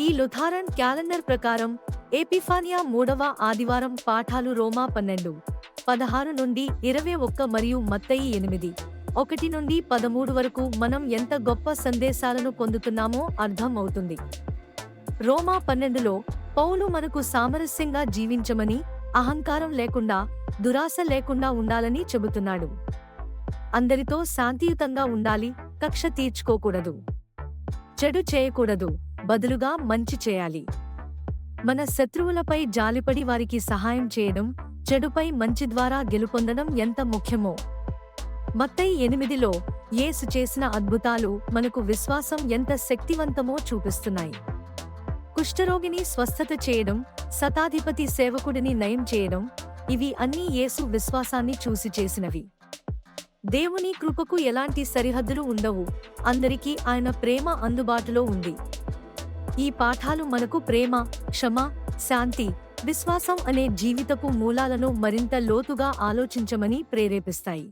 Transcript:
ఈ లుథారన్ క్యాలెండర్ ప్రకారం ఏపిఫానియా మూడవ ఆదివారం పాఠాలు రోమా పన్నెండు పదహారు నుండి ఇరవై ఒక్క మరియు మత్తయి ఎనిమిది ఒకటి నుండి పదమూడు వరకు మనం ఎంత గొప్ప సందేశాలను పొందుతున్నామో అర్థం అవుతుంది. రోమా పన్నెండులో పౌలు మనకు సామరస్యంగా జీవించమని అహంకారం లేకుండా దురాశ లేకుండా ఉండాలని చెబుతున్నాడు. అందరితో శాంతియుతంగా ఉండాలి కక్ష తీర్చుకోకూడదు. చెడు చేయకూడదు. బదులుగా మంచి చేయాలి. మన శత్రువులపై జాలిపడి వారికి సహాయం చేయడం చెడుపై మంచి ద్వారా గెలుపొందడం ఎంత ముఖ్యమో. మత్తై ఎనిమిదిలో యేసు చేసిన అద్భుతాలు మనకు విశ్వాసం ఎంత శక్తివంతమో చూపిస్తున్నాయి. కుష్ఠరోగిని స్వస్థత చేయడం శతాధిపతి సేవకుడిని నయం చేయడం ఇవి అన్నీ యేసు విశ్వాసాన్ని చూసి చేసినవి. దేవుని కృపకు ఎలాంటి సరిహద్దులు ఉండవు. అందరికీ ఆయన ప్రేమ అందుబాటులో ఉంది. ఈ పాఠాలు మనకు ప్రేమ క్షమ శాంతి విశ్వాసం అనే జీవితపు మూలాలను మరింత లోతుగా ఆలోచించమని ప్రేరేపిస్తాయి.